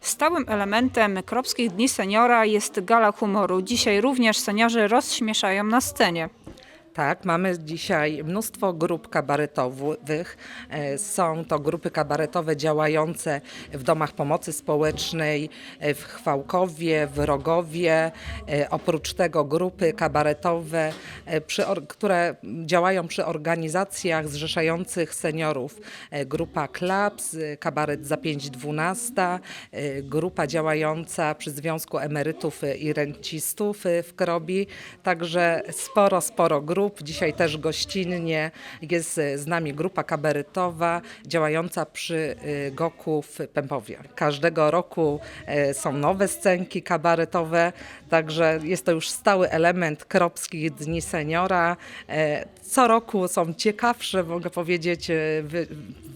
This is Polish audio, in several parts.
Stałym elementem Kropskich Dni Seniora jest gala humoru. Dzisiaj również seniorzy rozśmieszają na scenie. Tak, mamy dzisiaj mnóstwo grup kabaretowych. E, Są to grupy kabaretowe działające w domach pomocy społecznej, e, w Chwałkowie, w Rogowie. E, Oprócz tego grupy kabaretowe, które działają przy organizacjach zrzeszających seniorów. Grupa Klaps, kabaret za 5.12, e, grupa działająca przy Związku Emerytów i Rencistów w Krobi. Także sporo, sporo grup. Dzisiaj też gościnnie jest z nami grupa kabaretowa działająca przy e, Goku w Pępowie. Każdego roku e, są nowe scenki kabaretowe, także jest to już stały element Kropskich Dni Seniora. E, Co roku są ciekawsze, mogę powiedzieć, wy,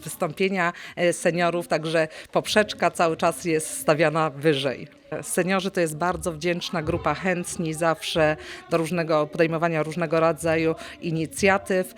wystąpienia seniorów, także poprzeczka cały czas jest stawiana wyżej. Seniorzy to jest bardzo wdzięczna grupa, chętni zawsze do różnego, podejmowania różnego rodzaju inicjatyw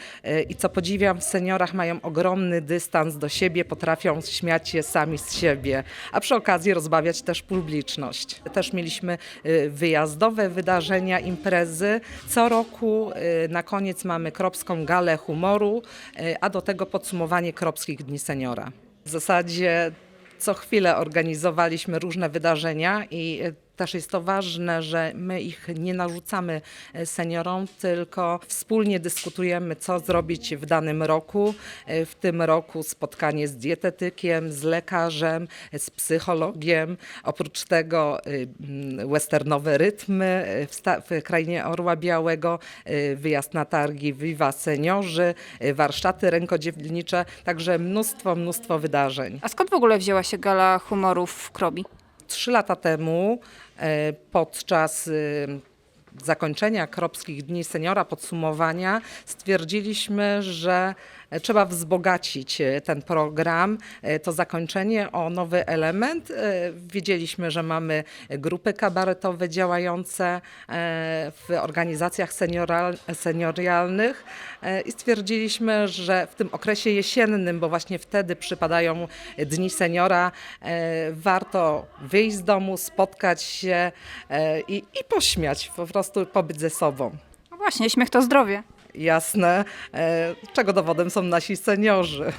i co podziwiam w seniorach mają ogromny dystans do siebie, potrafią śmiać się sami z siebie, a przy okazji rozbawiać też publiczność. Też mieliśmy e, wyjazdowe wydarzenia, imprezy. Co roku e, na koniec mamy Kropską Galę Humoru, e, a do tego podsumowanie Kropskich Dni Seniora. W zasadzie co chwilę organizowaliśmy różne wydarzenia i e, też jest to ważne, że my ich nie narzucamy e, seniorom, tylko wspólnie dyskutujemy, co zrobić w danym roku. E, W tym roku spotkanie z dietetykiem, z lekarzem, e, z psychologiem. Oprócz tego mm, westernowe rytmy w, krainie Orła Białego, wyjazd na targi Viva Seniorzy, warsztaty rękodzielnicze, także mnóstwo, mnóstwo wydarzeń. A skąd w ogóle wzięła się gala humoru w Krobi? Trzy lata temu podczas e, zakończenia Kropskich Dni Seniora, podsumowania, stwierdziliśmy, że e, trzeba wzbogacić e, ten program, e, to zakończenie o nowy element. E, Wiedzieliśmy, że mamy grupy kabaretowe działające e, w organizacjach senioral, seniorialnych e, i stwierdziliśmy, że w tym okresie jesiennym, bo właśnie wtedy przypadają Dni Seniora, e, warto wyjść z domu, spotkać się e, i, i pośmiać, po prostu pobyć ze sobą. No właśnie, śmiech to zdrowie. Jasne, e, czego dowodem są nasi seniorzy.